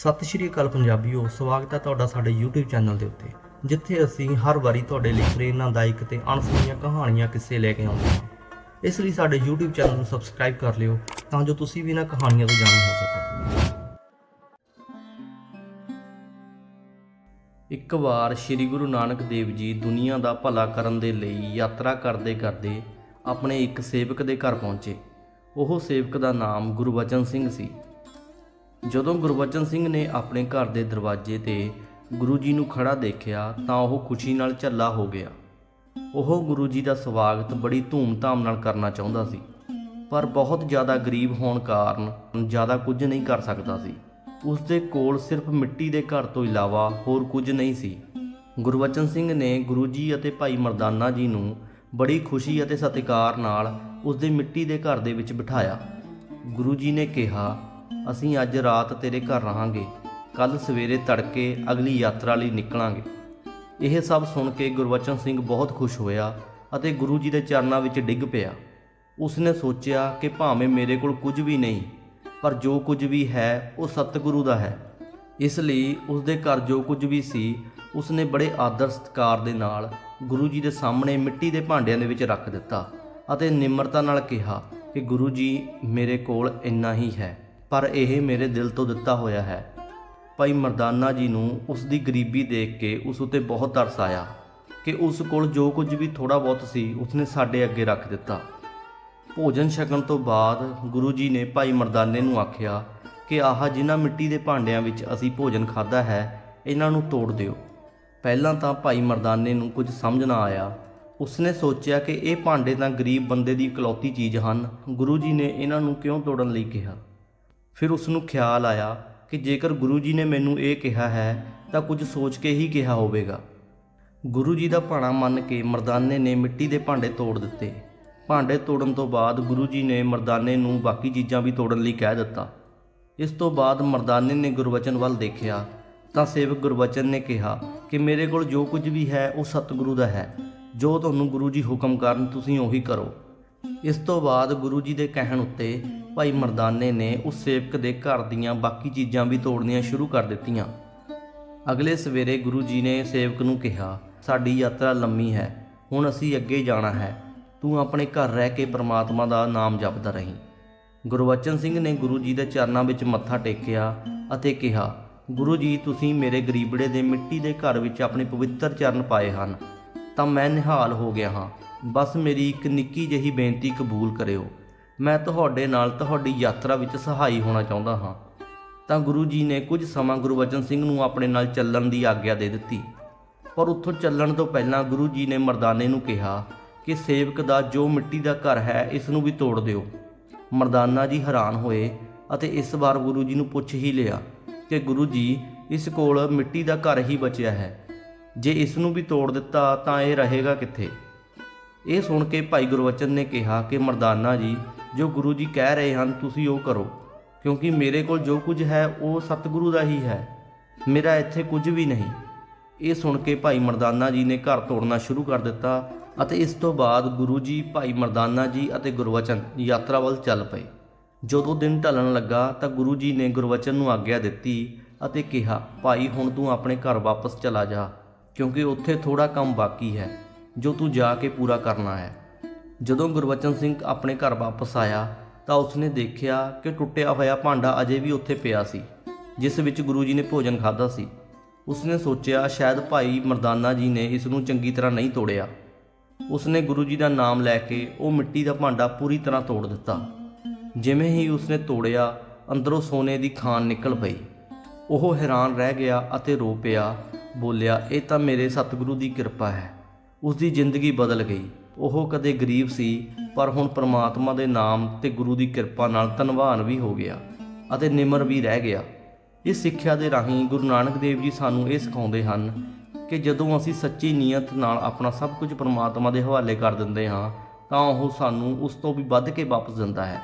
ਸਤਿ ਸ਼੍ਰੀ ਅਕਾਲ ਪੰਜਾਬੀਓ, ਸਵਾਗਤ ਹੈ ਤੁਹਾਡਾ ਸਾਡੇ YouTube ਚੈਨਲ ਦੇ ਉੱਤੇ, ਜਿੱਥੇ ਅਸੀਂ ਹਰ ਵਾਰੀ ਤੁਹਾਡੇ ਲਈ ਪ੍ਰੇਰਨਾਦਾਇਕ ਤੇ ਅਣਸੁਣੀਆਂ ਕਹਾਣੀਆਂ ਕਿੱਸੇ ਲੈ ਕੇ ਆਉਂਦੇ ਹਾਂ। ਇਸ ਲਈ ਸਾਡੇ YouTube ਚੈਨਲ ਨੂੰ ਸਬਸਕ੍ਰਾਈਬ ਕਰ ਲਿਓ, ਤਾਂ ਜੋ ਤੁਸੀਂ ਵੀ ਇਹਨਾਂ ਕਹਾਣੀਆਂ ਤੋਂ ਜਾਣੂ ਹੋ ਸਕੋ। ਇੱਕ ਵਾਰ ਸ੍ਰੀ ਗੁਰੂ ਨਾਨਕ ਦੇਵ ਜੀ ਦੁਨੀਆ ਦਾ ਭਲਾ ਕਰਨ ਦੇ ਲਈ ਯਾਤਰਾ ਕਰਦੇ ਕਰਦੇ ਆਪਣੇ ਇੱਕ ਸੇਵਕ ਦੇ ਘਰ ਪਹੁੰਚੇ। ਉਹ ਸੇਵਕ ਦਾ ਨਾਮ ਗੁਰਬਚਨ ਸਿੰਘ ਸੀ। ਜਦੋਂ ਗੁਰਬਚਨ ਸਿੰਘ ਨੇ ਆਪਣੇ ਘਰ ਦੇ ਦਰਵਾਜ਼ੇ ਤੇ ਗੁਰੂ ਜੀ ਨੂੰ ਖੜਾ ਦੇਖਿਆ ਤਾਂ ਉਹ ਖੁਸ਼ੀ ਨਾਲ ਝੱਲਾ ਹੋ ਗਿਆ। ਉਹ ਗੁਰੂ ਜੀ ਦਾ ਸਵਾਗਤ ਬੜੀ ਧੂਮ-ਧਾਮ ਨਾਲ ਕਰਨਾ ਚਾਹੁੰਦਾ ਸੀ, ਪਰ ਬਹੁਤ ਜ਼ਿਆਦਾ ਗਰੀਬ ਹੋਣ ਕਾਰਨ ਜ਼ਿਆਦਾ ਕੁਝ ਨਹੀਂ ਕਰ ਸਕਦਾ ਸੀ। ਉਸ ਦੇ ਕੋਲ ਸਿਰਫ ਮਿੱਟੀ ਦੇ ਘਰ ਤੋਂ ਇਲਾਵਾ ਹੋਰ ਕੁਝ ਨਹੀਂ ਸੀ। ਗੁਰਬਚਨ ਸਿੰਘ ਨੇ ਗੁਰੂ ਜੀ ਅਤੇ ਭਾਈ ਮਰਦਾਨਾ ਜੀ ਨੂੰ ਬੜੀ ਖੁਸ਼ੀ ਅਤੇ ਸਤਿਕਾਰ ਨਾਲ ਉਸ ਦੇ ਮਿੱਟੀ ਦੇ ਘਰ ਦੇ ਵਿੱਚ ਬਿਠਾਇਆ। ਗੁਰੂ ਜੀ ਨੇ ਕਿਹਾ ਅਸੀਂ ਅੱਜ ਰਾਤ ਤੇਰੇ ਘਰ ਰਹਾਂਗੇ। ਕੱਲ ਸਵੇਰੇ ਤੜਕੇ ਅਗਲੀ ਯਾਤਰਾ ਲਈ ਨਿਕਲਾਂਗੇ। ਇਹ ਸਭ ਸੁਣ ਕੇ ਗੁਰਬਚਨ ਸਿੰਘ ਬਹੁਤ ਖੁਸ਼ ਹੋਇਆ ਅਤੇ ਗੁਰੂ ਜੀ ਦੇ ਚਰਨਾਂ ਵਿੱਚ ਡਿੱਗ ਪਿਆ। ਉਸਨੇ ਸੋਚਿਆ ਕਿ ਭਾਵੇਂ ਮੇਰੇ ਕੋਲ ਕੁਝ ਵੀ ਨਹੀਂ, ਪਰ ਜੋ ਕੁਝ ਵੀ ਹੈ, ਉਹ ਸਤਿਗੁਰੂ ਦਾ ਹੈ। ਇਸ ਲਈ ਉਸ ਦੇ ਘਰ ਜੋ ਕੁਝ ਵੀ ਸੀ, ਉਸਨੇ ਬੜੇ ਆਦਰ ਸਤਿਕਾਰ ਦੇ ਨਾਲ ਗੁਰੂ ਜੀ ਦੇ ਸਾਹਮਣੇ ਮਿੱਟੀ ਦੇ ਭਾਂਡਿਆਂ ਦੇ ਵਿੱਚ ਰੱਖ ਦਿੱਤਾ ਅਤੇ ਨਿਮਰਤਾ ਨਾਲ ਕਿਹਾ ਕਿ ਗੁਰੂ ਜੀ, ਮੇਰੇ ਕੋਲ ਇੰਨਾ ਹੀ ਹੈ। ਪਰ ਇਹ ਮੇਰੇ ਦਿਲ ਤੋਂ ਦਿੱਤਾ ਹੋਇਆ ਹੈ। ਭਾਈ ਮਰਦਾਨਾ ਜੀ ਨੂੰ ਉਸ ਦੀ ਗਰੀਬੀ ਦੇਖ ਕੇ ਉਸ ਉਤੇ ਬਹੁਤ ਤਰਸ ਆਇਆ ਕਿ ਉਸ ਕੋਲ ਜੋ ਕੁਝ ਵੀ ਥੋੜਾ ਬਹੁਤ ਸੀ, ਉਸਨੇ ਸਾਡੇ ਅੱਗੇ ਰੱਖ ਦਿੱਤਾ। ਭੋਜਨ ਛਕਣ ਤੋਂ ਬਾਅਦ ਗੁਰੂ ਜੀ ਨੇ ਭਾਈ ਮਰਦਾਨੇ ਨੂੰ ਆਖਿਆ ਕਿ ਆਹ ਜਿਨ੍ਹਾਂ ਮਿੱਟੀ ਦੇ ਭਾਂਡਿਆਂ ਵਿੱਚ ਅਸੀਂ ਭੋਜਨ ਖਾਦਾ ਹੈ, ਇਹਨਾਂ ਨੂੰ ਤੋੜ ਦਿਓ। ਪਹਿਲਾਂ ਤਾਂ ਭਾਈ ਮਰਦਾਨੇ ਨੂੰ ਕੁਝ ਸਮਝ ਨਾ ਆਇਆ। ਉਸਨੇ ਸੋਚਿਆ ਕਿ ਇਹ ਭਾਂਡੇ ਤਾਂ ਗਰੀਬ ਬੰਦੇ ਦੀ ਇਕਲੌਤੀ ਚੀਜ਼ ਹਨ। ਗੁਰੂ ਜੀ ਨੇ ਇਹਨਾਂ ਨੂੰ ਕਿਉਂ ਤੋੜਨ ਲਈ ਕਿਹਾ? ਫਿਰ ਉਸ ਨੂੰ ਖਿਆਲ ਆਇਆ ਕਿ ਜੇਕਰ ਗੁਰੂ ਜੀ ਨੇ ਮੈਨੂੰ ਇਹ ਕਿਹਾ ਹੈ, ਤਾਂ ਕੁਝ ਸੋਚ ਕੇ ਹੀ ਕਿਹਾ ਹੋਵੇਗਾ। ਗੁਰੂ ਜੀ ਦਾ ਭਾਣਾ ਮੰਨ ਕੇ ਮਰਦਾਨੇ ਨੇ ਮਿੱਟੀ ਦੇ ਭਾਂਡੇ ਤੋੜ ਦਿੱਤੇ। ਭਾਂਡੇ ਤੋੜਨ ਤੋਂ ਬਾਅਦ ਗੁਰੂ ਜੀ ਨੇ ਮਰਦਾਨੇ ਨੂੰ ਬਾਕੀ ਚੀਜ਼ਾਂ ਵੀ ਤੋੜਨ ਲਈ ਕਹਿ ਦਿੱਤਾ। ਇਸ ਤੋਂ ਬਾਅਦ ਮਰਦਾਨੇ ਨੇ ਗੁਰਬਚਨ ਵੱਲ ਦੇਖਿਆ, ਤਾਂ ਸੇਵਕ ਗੁਰਬਚਨ ਨੇ ਕਿਹਾ ਕਿ ਮੇਰੇ ਕੋਲ ਜੋ ਕੁਝ ਵੀ ਹੈ, ਉਹ ਸਤਿਗੁਰੂ ਦਾ ਹੈ। ਜੋ ਤੁਹਾਨੂੰ ਗੁਰੂ ਜੀ ਹੁਕਮ ਕਰਨ, ਤੁਸੀਂ ਉਹੀ ਕਰੋ। ਇਸ ਤੋਂ ਬਾਅਦ ਗੁਰੂ ਜੀ ਦੇ ਕਹਿਣ ਉੱਤੇ ਭਾਈ ਮਰਦਾਨੇ ਨੇ ਉਸ ਸੇਵਕ ਦੇ ਘਰ ਦੀਆਂ ਬਾਕੀ ਚੀਜ਼ਾਂ ਵੀ ਤੋੜਨੀਆਂ ਸ਼ੁਰੂ ਕਰ ਦਿੱਤੀਆਂ। ਅਗਲੇ ਸਵੇਰੇ ਗੁਰੂ ਜੀ ਨੇ ਸੇਵਕ ਨੂੰ ਕਿਹਾ, ਸਾਡੀ ਯਾਤਰਾ ਲੰਮੀ ਹੈ, ਹੁਣ ਅਸੀਂ ਅੱਗੇ ਜਾਣਾ ਹੈ। ਤੂੰ ਆਪਣੇ ਘਰ ਰਹਿ ਕੇ ਪ੍ਰਮਾਤਮਾ ਦਾ ਨਾਮ ਜਪਦਾ ਰਹੀਂ। ਗੁਰਵਚਨ ਸਿੰਘ ਨੇ ਗੁਰੂ ਜੀ ਦੇ ਚਰਨਾਂ ਵਿੱਚ ਮੱਥਾ ਟੇਕਿਆ ਅਤੇ ਕਿਹਾ, ਗੁਰੂ ਜੀ, ਤੁਸੀਂ ਮੇਰੇ ਗਰੀਬੜੇ ਦੇ ਮਿੱਟੀ ਦੇ ਘਰ ਵਿੱਚ ਆਪਣੇ ਪਵਿੱਤਰ ਚਰਨ ਪਾਏ ਹਨ। ਤਾਂ ਮੈਂ ਨਿਹਾਲ ਹੋ ਗਿਆ ਹਾਂ। ਬਸ ਮੇਰੀ ਇੱਕ ਨਿੱਕੀ ਜਿਹੀ ਬੇਨਤੀ ਕਬੂਲ ਕਰਿਓ। ਮੈਂ ਤੁਹਾਡੇ ਨਾਲ ਤੁਹਾਡੀ ਯਾਤਰਾ ਵਿੱਚ ਸਹਾਈ ਹੋਣਾ ਚਾਹੁੰਦਾ ਹਾਂ। ਤਾਂ ਗੁਰੂ ਜੀ ਨੇ ਕੁਝ ਸਮਾਂ ਗੁਰਬਚਨ ਸਿੰਘ ਨੂੰ ਆਪਣੇ ਨਾਲ ਚੱਲਣ ਦੀ ਆਗਿਆ ਦੇ ਦਿੱਤੀ। ਪਰ ਉੱਥੋਂ ਚੱਲਣ ਤੋਂ ਪਹਿਲਾਂ ਗੁਰੂ ਜੀ ਨੇ ਮਰਦਾਨੇ ਨੂੰ ਕਿਹਾ ਕਿ ਸੇਵਕ ਦਾ ਜੋ ਮਿੱਟੀ ਦਾ ਘਰ ਹੈ, ਇਸ ਨੂੰ ਵੀ ਤੋੜ ਦਿਓ। ਮਰਦਾਨਾ ਜੀ ਹੈਰਾਨ ਹੋਏ ਅਤੇ ਇਸ ਵਾਰ ਗੁਰੂ ਜੀ ਨੂੰ ਪੁੱਛ ਹੀ ਲਿਆ ਕਿ ਗੁਰੂ ਜੀ, ਇਸ ਕੋਲ ਮਿੱਟੀ ਦਾ ਘਰ ਹੀ ਬਚਿਆ ਹੈ। ਜੇ ਇਸ ਨੂੰ ਵੀ ਤੋੜ ਦਿੱਤਾ ਤਾਂ ਇਹ ਰਹੇਗਾ ਕਿੱਥੇ? ਇਹ ਸੁਣ ਕੇ ਭਾਈ ਗੁਰਵਚਨ ਨੇ ਕਿਹਾ ਕਿ ਮਰਦਾਨਾ ਜੀ ਜੋ ਗੁਰੂ ਜੀ ਕਹਿ ਰਹੇ ਹਨ, ਤੁਸੀਂ ਉਹ ਕਰੋ। ਕਿਉਂਕਿ ਮੇਰੇ ਕੋਲ ਜੋ ਕੁਝ ਹੈ, ਉਹ ਸਤਿਗੁਰੂ ਦਾ ਹੀ ਹੈ। ਮੇਰਾ ਇੱਥੇ ਕੁਝ ਵੀ ਨਹੀਂ। ਇਹ ਸੁਣ ਕੇ ਭਾਈ ਮਰਦਾਨਾ ਜੀ ਨੇ ਘਰ ਤੋੜਨਾ ਸ਼ੁਰੂ ਕਰ ਦਿੱਤਾ ਅਤੇ ਇਸ ਤੋਂ ਬਾਅਦ ਗੁਰੂ ਜੀ, ਭਾਈ ਮਰਦਾਨਾ ਜੀ ਅਤੇ ਗੁਰਵਚਨ ਯਾਤਰਾ ਵੱਲ ਚੱਲ ਪਏ। ਜਦੋਂ ਦਿਨ ਢਲਣ ਲੱਗਾ ਤਾਂ ਗੁਰੂ ਜੀ ਨੇ ਗੁਰਵਚਨ ਨੂੰ ਆਗਿਆ ਦਿੱਤੀ ਅਤੇ ਕਿਹਾ, ਭਾਈ, ਹੁਣ ਤੂੰ ਆਪਣੇ ਘਰ ਵਾਪਸ ਚਲਾ ਜਾ, ਕਿਉਂਕਿ ਉੱਥੇ ਥੋੜਾ ਕੰਮ ਬਾਕੀ ਹੈ, ਜੋ ਤੂੰ ਜਾ ਕੇ ਪੂਰਾ ਕਰਨਾ ਹੈ। ਜਦੋਂ ਗੁਰਬਚਨ ਸਿੰਘ ਆਪਣੇ ਘਰ ਵਾਪਸ ਆਇਆ ਤਾਂ ਉਸਨੇ ਦੇਖਿਆ ਕਿ ਟੁੱਟਿਆ ਹੋਇਆ ਭਾਂਡਾ ਅਜੇ ਵੀ ਉੱਥੇ ਪਿਆ ਸੀ, ਜਿਸ ਵਿੱਚ ਗੁਰੂ ਜੀ ਨੇ ਭੋਜਨ ਖਾਦਾ ਸੀ। ਉਸਨੇ ਸੋਚਿਆ ਸ਼ਾਇਦ ਭਾਈ ਮਰਦਾਨਾ ਜੀ ਨੇ ਇਸ ਨੂੰ ਚੰਗੀ ਤਰ੍ਹਾਂ ਨਹੀਂ ਤੋੜਿਆ। ਉਸਨੇ ਗੁਰੂ ਜੀ ਦਾ ਨਾਮ ਲੈ ਕੇ ਉਹ ਮਿੱਟੀ ਦਾ ਭਾਂਡਾ ਪੂਰੀ ਤਰ੍ਹਾਂ ਤੋੜ ਦਿੱਤਾ। ਜਿਵੇਂ ਹੀ ਉਸਨੇ ਤੋੜਿਆ, ਅੰਦਰੋਂ ਸੋਨੇ ਦੀ ਖਾਨ ਨਿਕਲ ਪਈ। ਉਹ ਹੈਰਾਨ ਰਹਿ ਗਿਆ ਅਤੇ ਰੋ ਪਿਆ, ਬੋਲਿਆ, ਇਹ ਤਾਂ ਮੇਰੇ ਸਤਿਗੁਰੂ ਦੀ ਕਿਰਪਾ ਹੈ। ਉਸ ਦੀ ਜ਼ਿੰਦਗੀ ਬਦਲ ਗਈ। ਉਹ ਕਦੇ ਗਰੀਬ ਸੀ, ਪਰ ਹੁਣ ਪ੍ਰਮਾਤਮਾ ਦੇ ਨਾਮ ਤੇ ਗੁਰੂ ਦੀ ਕਿਰਪਾ ਨਾਲ ਧਨਵਾਨ ਵੀ ਹੋ ਗਿਆ ਅਤੇ ਨਿਮਰ ਵੀ ਰਹਿ ਗਿਆ। ਇਸ ਸਿੱਖਿਆ ਦੇ ਰਾਹੀਂ ਗੁਰੂ ਨਾਨਕ ਦੇਵ ਜੀ ਸਾਨੂੰ ਇਹ ਸਿਖਾਉਂਦੇ ਹਨ ਕਿ ਜਦੋਂ ਅਸੀਂ ਸੱਚੀ ਨੀਅਤ ਨਾਲ ਆਪਣਾ ਸਭ ਕੁਝ ਪ੍ਰਮਾਤਮਾ ਦੇ ਹਵਾਲੇ ਕਰ ਦਿੰਦੇ ਹਾਂ, ਤਾਂ ਉਹ ਸਾਨੂੰ ਉਸ ਤੋਂ ਵੀ ਵੱਧ ਕੇ ਵਾਪਸ ਦਿੰਦਾ ਹੈ।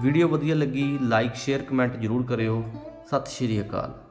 ਵੀਡੀਓ ਵਧੀਆ ਲੱਗੀ, ਲਾਈਕ, ਸ਼ੇਅਰ, ਕਮੈਂਟ ਜ਼ਰੂਰ ਕਰਿਓ। ਸਤਿ ਸ਼੍ਰੀ ਅਕਾਲ।